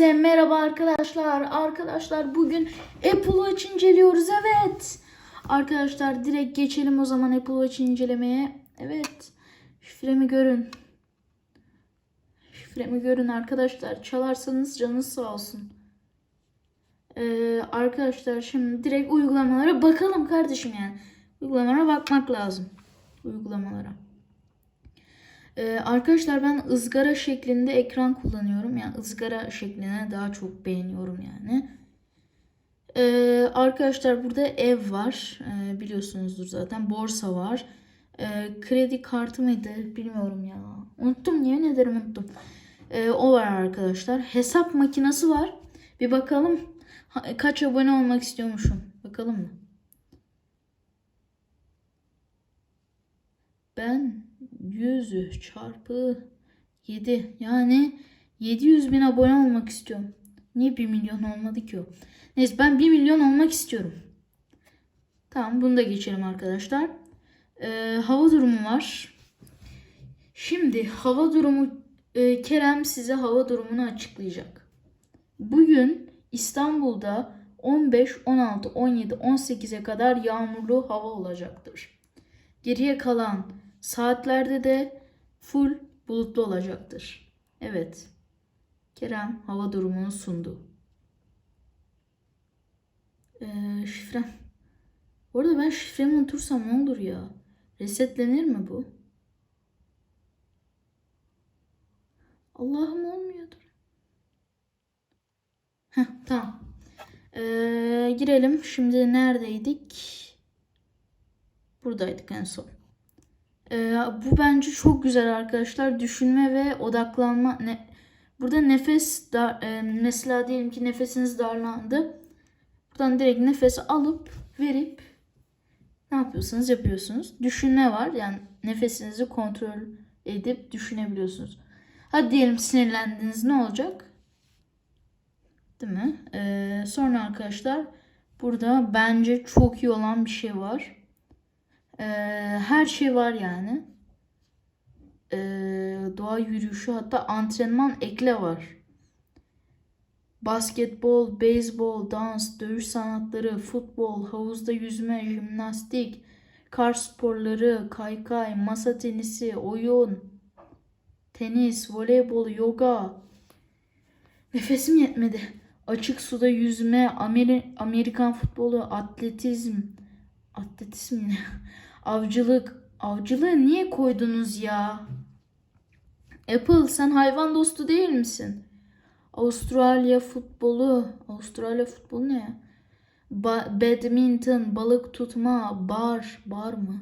Hepinize merhaba arkadaşlar. Arkadaşlar bugün Apple Watch inceliyoruz. Evet. Arkadaşlar direkt geçelim o zaman Apple Watch incelemeye. Evet. Şifremi görün. Şifremi görün arkadaşlar. Çalarsanız canınız sağ olsun. Ee, arkadaşlar şimdi direkt uygulamalara bakalım kardeşim yani. Uygulamalara bakmak lazım. Uygulamalara. Ee, arkadaşlar ben ızgara şeklinde ekran kullanıyorum. Yani ızgara şekline daha çok beğeniyorum yani. Ee, arkadaşlar burada ev var. Ee, biliyorsunuzdur zaten. Borsa var. Ee, kredi kartı mıydı? Bilmiyorum ya. Unuttum. Niye ne derim unuttum. Ee, o var arkadaşlar. Hesap makinesi var. Bir bakalım. Kaç abone olmak istiyormuşum. Bakalım mı? Ben 100 çarpı 7 yani 700 bin abone olmak istiyorum. Niye 1 milyon olmadı ki o? Neyse ben 1 milyon olmak istiyorum. Tamam bunu da geçelim arkadaşlar. Ee, hava durumu var. Şimdi hava durumu e, Kerem size hava durumunu açıklayacak. Bugün İstanbul'da 15, 16, 17, 18'e kadar yağmurlu hava olacaktır. Geriye kalan saatlerde de full bulutlu olacaktır. Evet. Kerem hava durumunu sundu. Ee, şifrem. Bu arada ben şifremi unutursam ne olur ya? Resetlenir mi bu? Allah'ım olmuyordur. Heh, tamam. Ee, girelim. Şimdi neredeydik? Buradaydık en son. Ee, bu bence çok güzel arkadaşlar. Düşünme ve odaklanma. Ne, burada nefes dar, e, mesela diyelim ki nefesiniz darlandı. Buradan direkt nefes alıp verip ne yapıyorsanız yapıyorsunuz. Düşünme var. Yani nefesinizi kontrol edip düşünebiliyorsunuz. Hadi diyelim sinirlendiniz ne olacak? Değil mi? Ee, sonra arkadaşlar burada bence çok iyi olan bir şey var. Ee, her şey var yani. Ee, doğa yürüyüşü hatta antrenman ekle var. Basketbol, beyzbol, dans, dövüş sanatları, futbol, havuzda yüzme, jimnastik, kar sporları, kaykay, masa tenisi, oyun, tenis, voleybol, yoga. Nefesim yetmedi. Açık suda yüzme, Ameri- Amerikan futbolu, atletizm, atletizm ne? Avcılık. Avcılığı niye koydunuz ya? Apple sen hayvan dostu değil misin? Avustralya futbolu. Avustralya futbolu ne? Ba- badminton, balık tutma, bar. Bar mı?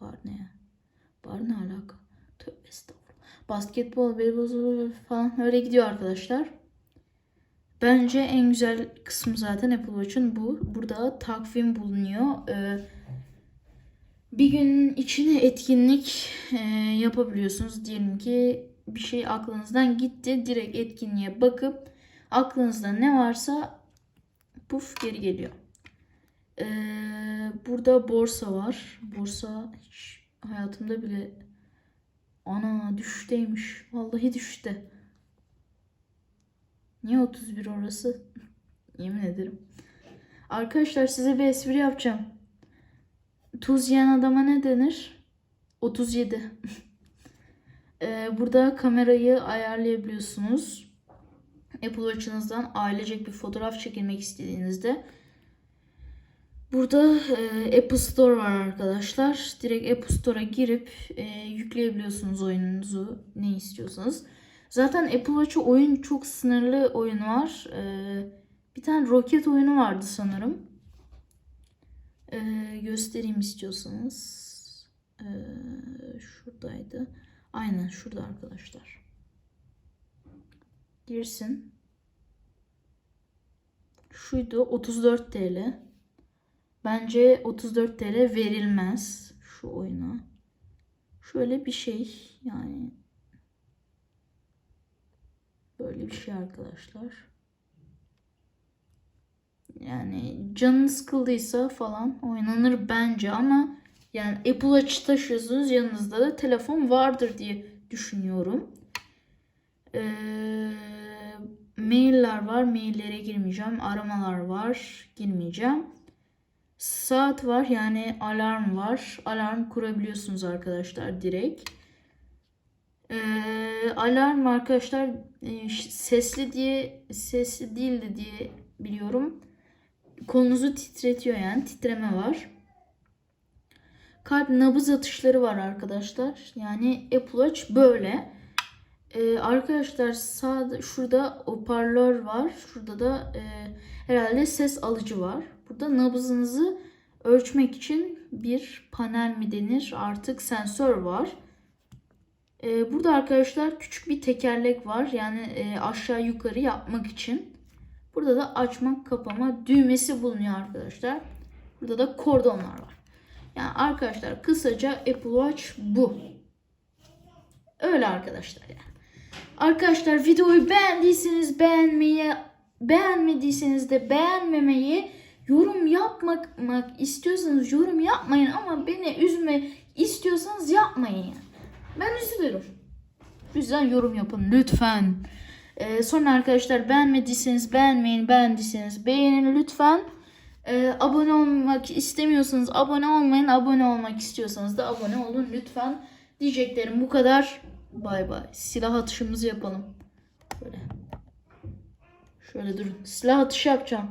Bar ne? Bar ne alaka? Tövbe estağfurullah. Basketbol, beyzbol falan öyle gidiyor arkadaşlar. Bence en güzel kısmı zaten Apple Watch'un bu. Burada takvim bulunuyor. Ee, bir gün içine etkinlik e, yapabiliyorsunuz. Diyelim ki bir şey aklınızdan gitti. Direkt etkinliğe bakıp aklınızda ne varsa puf geri geliyor. Ee, burada borsa var. Borsa hiç hayatımda bile ana düşteymiş. Vallahi düştü. Niye 31 orası? Yemin ederim. Arkadaşlar size bir espri yapacağım. Tuz yiyen adama ne denir? 37. Ee, burada kamerayı ayarlayabiliyorsunuz. Apple Watch'ınızdan ailecek bir fotoğraf çekilmek istediğinizde Burada e, Apple Store var arkadaşlar. Direkt Apple Store'a girip e, yükleyebiliyorsunuz oyununuzu ne istiyorsanız. Zaten Apple Watch'ı oyun çok sınırlı oyun var. E, bir tane roket oyunu vardı sanırım. E, göstereyim istiyorsanız. E, şuradaydı. Aynen şurada arkadaşlar. Girsin. Şuydu 34 TL. Bence 34 TL verilmez şu oyuna. Şöyle bir şey yani. Böyle bir şey arkadaşlar. Yani canınız sıkıldıysa falan oynanır bence ama yani Apple Watch taşıyorsunuz yanınızda da telefon vardır diye düşünüyorum. Ee, mailler var. Maillere girmeyeceğim. Aramalar var. Girmeyeceğim. Saat var yani alarm var. Alarm kurabiliyorsunuz arkadaşlar direkt. Ee, alarm arkadaşlar e, sesli diye sesli değildi diye biliyorum. Kolunuzu titretiyor yani titreme var. Kalp nabız atışları var arkadaşlar. Yani Apple Watch böyle. Ee, arkadaşlar sağda şurada hoparlör var. Şurada da e, herhalde ses alıcı var. Burada nabzınızı ölçmek için bir panel mi denir artık sensör var. Ee, burada arkadaşlar küçük bir tekerlek var. Yani e, aşağı yukarı yapmak için. Burada da açmak kapama düğmesi bulunuyor arkadaşlar. Burada da kordonlar var. Yani arkadaşlar kısaca Apple Watch bu. Öyle arkadaşlar yani. Arkadaşlar videoyu beğendiyseniz beğenmeyi, beğenmediyseniz de beğenmemeyi, yorum yapmak istiyorsanız yorum yapmayın ama beni üzme istiyorsanız yapmayın yani. Ben üzülürüm. O yüzden yorum yapın lütfen. Ee, sonra arkadaşlar beğenmediyseniz beğenmeyin, beğendiyseniz beğenin lütfen. Ee, abone olmak istemiyorsanız abone olmayın, abone olmak istiyorsanız da abone olun lütfen. Diyeceklerim bu kadar. Bay bay. Silah atışımızı yapalım. Böyle. Şöyle durun. Silah atışı yapacağım.